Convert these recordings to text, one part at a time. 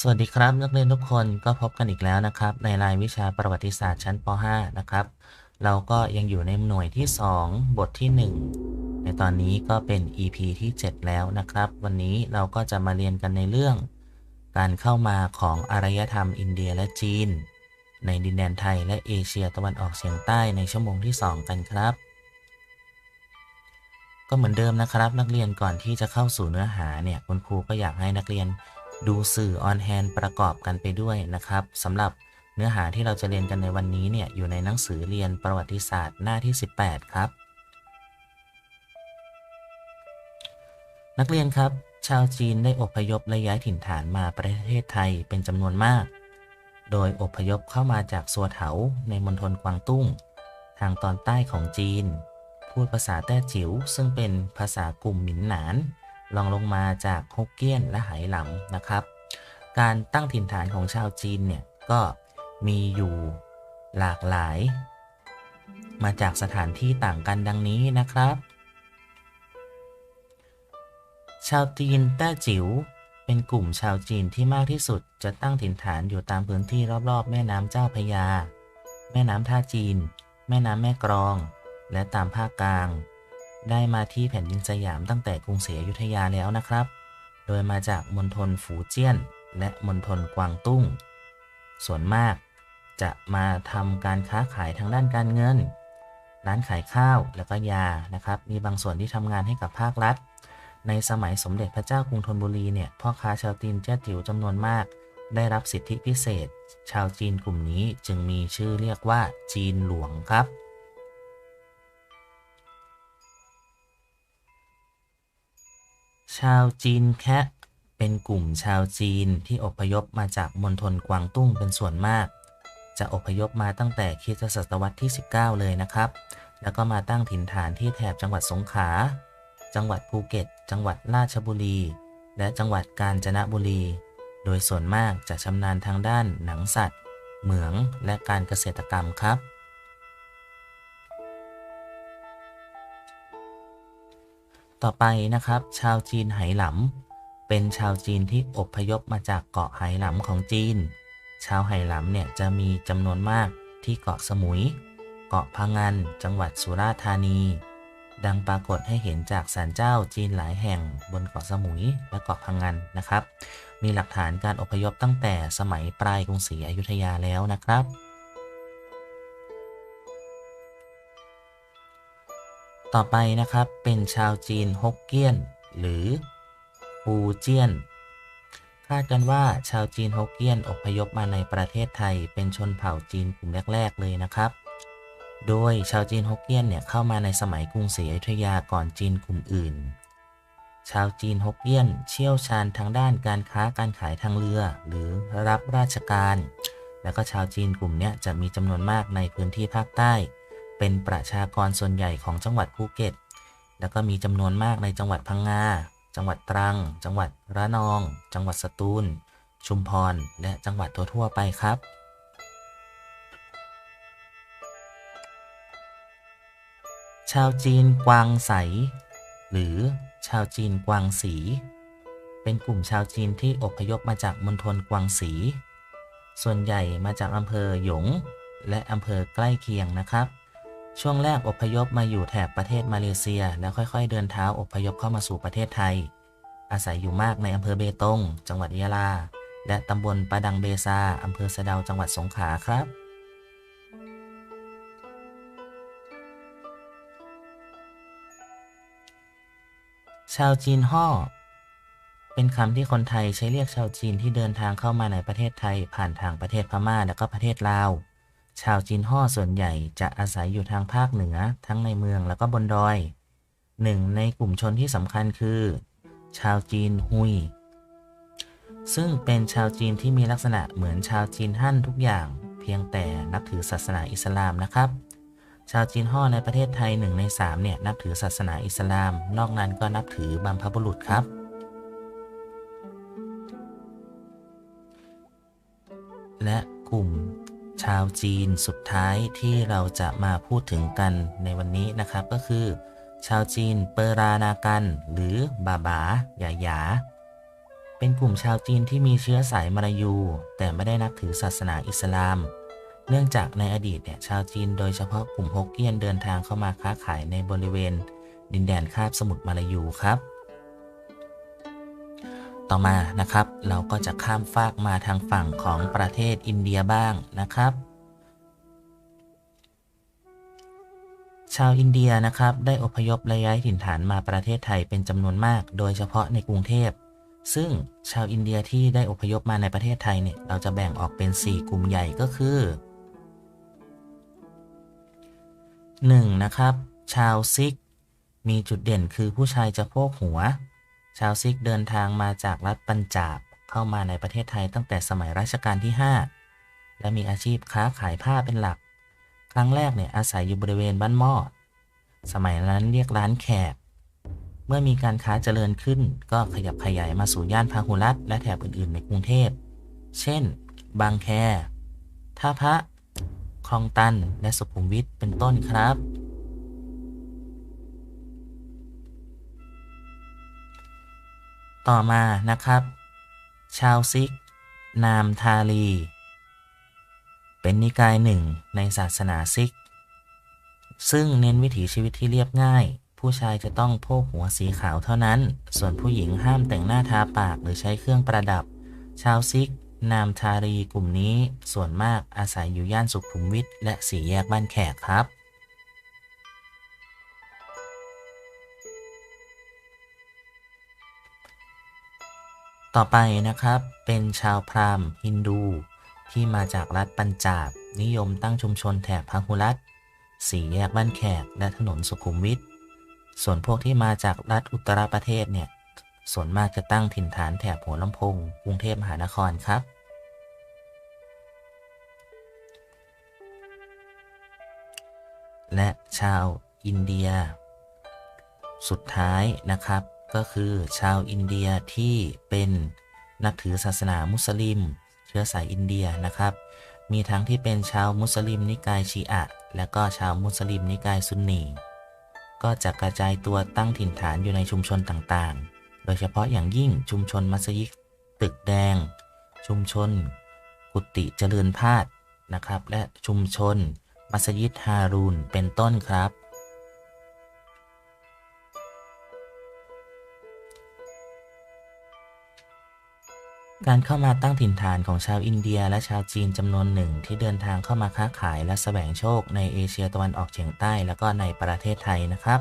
สวัสดีครับ นักเรียนทุกคนก็พบกันอีกแล้วนะครับ ในรายวิชาประวัติศาสตร์ชั้นป .5 นะครับ เราก็ยังอยู่ในหน่วยที่ 2 บทที่ 1 ในตอนนี้ก็เป็น EP ที่ 7 แล้วนะครับ วันนี้เราก็จะมาเรียนกันในเรื่อง การเข้ามาของอารยธรรมอินเดียและจีน ในดินแดนไทยและเอเชียตะวันออกเฉียงใต้ในชั่วโมงที่ 2 กันครับ ก็เหมือนเดิมนะครับ นักเรียนก่อนที่จะเข้าสู่เนื้อหาเนี่ยคุณครูก็อยากให้นักเรียน ดูสื่อออนแฮนประกอบกันไปด้วยนะครับสำหรับเนื้อหาที่เราจะเรียนกันในวันนี้เนี่ยอยู่ในหนังสือเรียนประวัติศาสตร์หน้าที่ 18 ครับ นักเรียนครับ ชาวจีนได้อพยพและย้ายถิ่นฐานมาประเทศไทยเป็นจำนวนมาก โดยอพยพเข้ามาจากสัวเถาในมณฑลกวางตุ้ง ทางตอนใต้ของจีน พูดภาษาแต้จิ๋วซึ่งเป็นภาษากลุ่มหมินหนาน ลองลงมาจากฮกเกี้ยนและไหหลำนะครับ การตั้งถิ่นฐานของชาวจีนเนี่ยก็มีอยู่หลากหลาย มาจากสถานที่ต่างกันดังนี้นะครับ ชาวจีนแต้จิ๋วเป็นกลุ่มชาวจีนที่มากที่สุดจะตั้งถิ่นฐานอยู่ตามพื้นที่รอบๆ แม่น้ำเจ้าพยา แม่น้ำท่าจีน แม่น้ำแม่กรอง และตามภาคกลาง ได้มาที่แผ่นดินสยามตั้งแต่กรุงศรีอยุธยาแล้วนะครับ โดยมาจากมณฑลฝูเจี้ยน และมณฑลกวางตุ้ง ส่วนมากจะมาทำการค้าขายทางด้านการเงิน ร้านขายข้าวแล้วก็ยานะครับ มีบางส่วนที่ทำงานให้กับภาครัฐ ในสมัยสมเด็จพระเจ้ากรุงธนบุรีเนี่ย พ่อค้าชาวจีนแจ้าจิ๋วจำนวนมาก ได้รับสิทธิพิเศษ ชาวจีนกลุ่มนี้จึงมีชื่อเรียกว่าจีนหลวงครับ ชาวจีนแคะเป็นกลุ่มชาวจีนที่อพยพมาจากมณฑลกวางตุ้งเป็นส่วนมาก จะอพยพมาตั้งแต่คริสตศตวรรษที่ 19 เลยนะครับ แล้วก็มาตั้งถิ่นฐานที่แถบจังหวัดสงขลา จังหวัดภูเก็ต จังหวัดราชบุรี และจังหวัดกาญจนบุรี โดยส่วนมากจะชำนาญทางด้านหนังสัตว์ เหมือง และการเกษตรกรรมครับ ต่อไปนะครับ ชาวจีนไหหลำเป็นชาวจีนที่อพยพมาจากเกาะไหหลำของจีน ชาวไหหลำเนี่ยจะมีจำนวนมากที่เกาะสมุย เกาะพังงานจังหวัดสุราษฎร์ธานี ดังปรากฏให้เห็นจากศาลเจ้าจีนหลายแห่งบนเกาะสมุยและเกาะพังงานนะครับ มีหลักฐานการอพยพตั้งแต่สมัยปลายกรุงศรีอยุธยาแล้วนะครับ ต่อไปนะครับเป็นชาวจีนฮกเกี้ยน หรือฟูเจียน คาดกันว่าชาวจีนฮกเกี้ยนอพยพมาในประเทศไทย เป็นชนเผ่าจีนกลุ่มแรก ๆ เลยนะครับ โดยชาวจีนฮกเกี้ยนเนี่ยเข้ามาในสมัยกรุงศรีอยุธยาก่อนจีนกลุ่มอื่น ชาวจีนฮกเกี้ยนเชี่ยวชาญทางด้านการค้าการขายทางเรือ หรือรับราชการ แล้วก็ชาวจีนกลุ่มเนี้ยจะมีจำนวนมากในพื้นที่ภาคใต้ เป็นประชากรส่วนใหญ่ของจังหวัดภูเก็ต แล้วก็มีจำนวนมากในจังหวัดพังงา จังหวัดตรัง จังหวัดระนอง จังหวัดสตูล ชุมพร และจังหวัดทั่วๆไปครับ ชาวจีนกวางใส หรือชาวจีนกวางสี เป็นกลุ่มชาวจีนที่อพยพมาจากมณฑลกวางสี ส่วนใหญ่มาจากอำเภอหยง และอำเภอใกล้เคียงนะครับ ช่วงแรกอพยพมาอยู่แถบประเทศมาเลเซีย แล้วค่อยๆ เดินเท้าอพยพเข้ามาสู่ประเทศไทย อาศัยอยู่มากในอำเภอเบตง จังหวัดยะลา และตำบลปะดังเบซาอำเภอสะเดาจังหวัดสงขลาครับ ชาวจีนฮ่อเป็นคำที่คนไทยใช้เรียกชาวจีนที่เดินทางเข้ามาในประเทศไทย ผ่านทางประเทศพม่าและก็ประเทศลาว ชาวจีนฮ่อส่วนใหญ่จะอาศัยอยู่ทางภาคเหนือทั้งในเมืองแล้วก็บนดอย หนึ่งในกลุ่มชนที่สำคัญคือ ชาวจีนฮุย ซึ่งเป็นชาวจีนที่มีลักษณะเหมือนชาวจีนฮั่นทุกอย่าง เพียงแต่นับถือศาสนาอิสลามนะครับ ชาวจีนฮ่อในประเทศไทยหนึ่งในสามเนี่ยนับถือศาสนาอิสลาม นอกนั้นก็นับถือบรรพบุรุษครับและกลุ่ม ชาวจีนสุดท้ายที่เราจะมาพูดถึงกันในวันนี้นะครับ ก็คือ ชาวจีนเปรานากัน หรือบาบาหยาหยา เป็นกลุ่มชาวจีนที่มีเชื้อสายมลายู แต่ไม่ได้นับถือศาสนาอิสลาม เนื่องจากในอดีตเนี่ยชาวจีนโดยเฉพาะกลุ่มฮกเกี้ยนเดินทางเข้ามาค้าขายในบริเวณ ดินแดนคาบสมุทรมาลายูครับ ต่อมานะครับ เราก็จะข้ามฟากมาทางฝั่งของประเทศอินเดียบ้างนะครับ ชาวอินเดียนะครับ ได้อพยพและย้ายถิ่นฐานมาประเทศไทยเป็นจำนวนมาก โดยเฉพาะในกรุงเทพซึ่งชาวอินเดียที่ได้อพยพมาในประเทศไทยเนี่ยเราจะแบ่งออกเป็น 4 กลุ่มใหญ่ก็คือ 1. นะครับ ชาวซิก มีจุดเด่นคือผู้ชายจะโพกหัว ชาวซิกเดินทางมาจากรัฐปัญจาบเข้ามาในประเทศไทยตั้งแต่สมัยรัชกาลที่ 5 และมีอาชีพค้าขายผ้าเป็นหลัก ครั้งแรกเนี่ยอาศัยอยู่บริเวณบ้านหม้อสมัยนั้นเรียกร้านแขก เมื่อมีการค้าเจริญขึ้น ก็ขยับขยายมาสู่ย่านพาหุรัตและแถบอื่นๆ ในกรุงเทพ เช่น บางแคท่าพระคลองตันและสุขุมวิทเป็นต้นครับ ต่อมานะครับ ชาวซิก นามทาลี เป็นนิกายหนึ่งในศาสนาซิก ซึ่งเน้นวิถีชีวิตที่เรียบง่าย ผู้ชายจะต้องโพกหัวสีขาวเท่านั้น ส่วนผู้หญิงห้ามแต่งหน้าทาปากหรือใช้เครื่องประดับ ชาวซิก นามทารีกลุ่มนี้ส่วนมากอาศัยอยู่ย่านสุขุมวิทและสี่แยกบ้านแขกครับ ต่อไปนะครับเป็นชาวพราหมณ์ฮินดู ที่มาจากรัฐปัญจาบ นิยมตั้งชุมชนแถบพหุรัตสี่แยกบ้านแขกและถนนสุขุมวิทส่วนพวกที่มาจากรัฐอุตรประเทศเนี่ยส่วนมากจะตั้งถิ่นฐานแถบหัวลำโพงกรุงเทพมหานครครับ และชาวอินเดีย สุดท้ายนะครับ ก็คือชาวอินเดียที่เป็นนับถือศาสนามุสลิม เชื้อสายอินเดียนะครับ มีทั้งที่เป็นชาวมุสลิมนิกายชีอะและก็ชาวมุสลิมนิกายซุนนีก็จะกระจายตัวตั้งถิ่นฐานอยู่ในชุมชนต่างๆ โดยเฉพาะอย่างยิ่งชุมชนมัสยิดตึกแดง ชุมชน กุติเจริญพาดนะครับ และชุมชนมัสยิดฮารูนเป็นต้นครับ การเข้ามาตั้งถิ่นฐานของชาวอินเดียและชาวจีนจำนวนหนึ่งที่เดินทางเข้ามาค้าขายและแสวงโชคในเอเชียตะวันออกเฉียงใต้และก็ในประเทศไทยนะครับ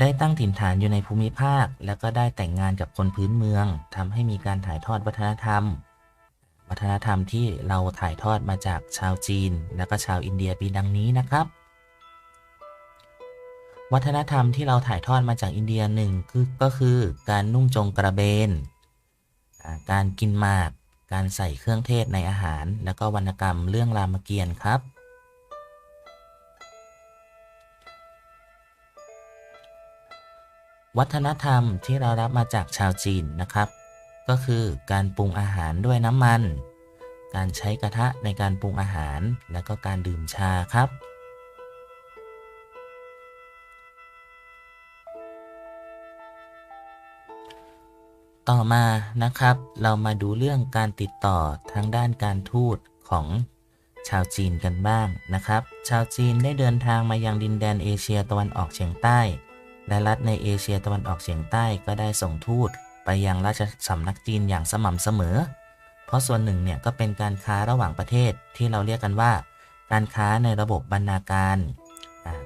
ได้ตั้งถิ่นฐานอยู่ในภูมิภาค และก็ได้แต่งงานกับคนพื้นเมืองทำให้มีการถ่ายทอดวัฒนธรรม วัฒนธรรมที่เราถ่ายทอดมาจากชาวจีน และก็ชาวอินเดียปีดังนี้นะครับวัฒนธรรมที่เราถ่ายทอดมาจากอินเดียหนึ่งคือก็คือการนุ่งจงกระเบน การกินหมาก การใส่เครื่องเทศในอาหาร แล้วก็วรรณกรรมเรื่องรามเกียรติ์ครับ วัฒนธรรมที่เรารับมาจากชาวจีนนะครับ ก็คือการปรุงอาหารด้วยน้ำมัน การใช้กระทะในการปรุงอาหาร และก็การดื่มชาครับ ต่อมานะครับ เรามาดูเรื่องการติดต่อทางด้านการทูตของชาวจีนกันบ้างนะครับ ชาวจีนได้เดินทางมายังดินแดนเอเชียตะวันออกเฉียงใต้ และรัฐในเอเชียตะวันออกเฉียงใต้ก็ได้ส่งทูตไปยังราชสำนักจีนอย่างสม่ำเสมอ เพราะส่วนหนึ่งเนี่ยก็เป็นการค้าระหว่างประเทศที่เราเรียกกันว่า การค้าในระบบบรรณาการ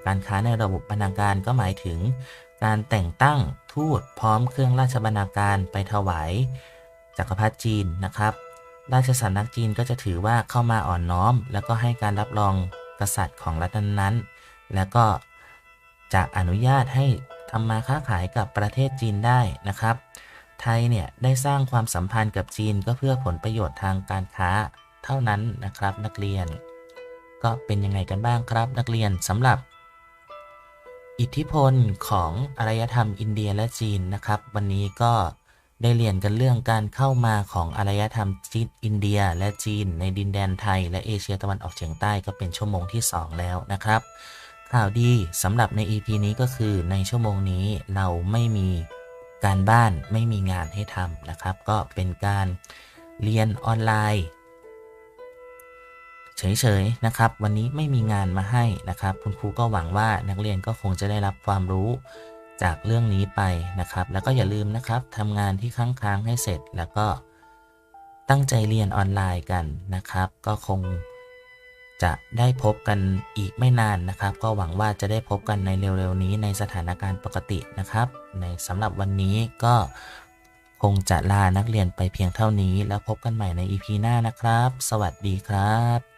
การค้าในระบบบรรณาการก็หมายถึง การแต่งตั้งทูตพร้อมเครื่องราชบรรณาการไปถวายจักรพรรดิจีนนะครับ ราชสำนักจีนก็จะถือว่าเข้ามาอ่อนน้อม แล้วก็ให้การรับรองกษัตริย์ของรัฐนั้นๆ แล้วก็จะอนุญาตให้ทำมาค้าขายกับประเทศจีนได้นะครับ ไทยเนี่ยได้สร้างความสัมพันธ์กับจีนก็เพื่อผลประโยชน์ทางการค้าเท่านั้นนะครับนักเรียน ก็เป็นยังไงกันบ้างครับนักเรียนสำหรับ อิทธิพลของอารยธรรมอินเดียและจีนนะครับ วันนี้ก็ได้เรียนกันเรื่องการเข้ามาของอารยธรรมจีนอินเดียและจีน ในดินแดนไทย และเอเชียตะวันออกเฉียงใต้ก็เป็นชั่วโมงที่ 2 แล้วนะครับข่าวดีสำหรับใน EP นี้ก็คือในชั่วโมงนี้เราไม่มีการบ้านไม่มีงานให้ทำนะครับ ก็เป็นการเรียนออนไลน์ เฉยๆนะครับ วันนี้ไม่มีงานมาให้นะครับ คุณครูก็หวังว่านักเรียนก็คงจะได้รับความรู้จากเรื่องนี้ไปนะครับ แล้วก็อย่าลืมนะครับทำงานที่ค้างๆให้เสร็จ แล้วก็ตั้งใจเรียนออนไลน์กันนะครับ ก็คงจะได้พบกันอีกไม่นานนะครับ ก็หวังว่าจะได้พบกันในเร็วๆนี้ในสถานการณ์ปกตินะครับ ในสำหรับวันนี้ก็คงจะลานักเรียนไปเพียงเท่านี้ แล้วพบกันใหม่ใน EP หน้านะครับ สวัสดีครับ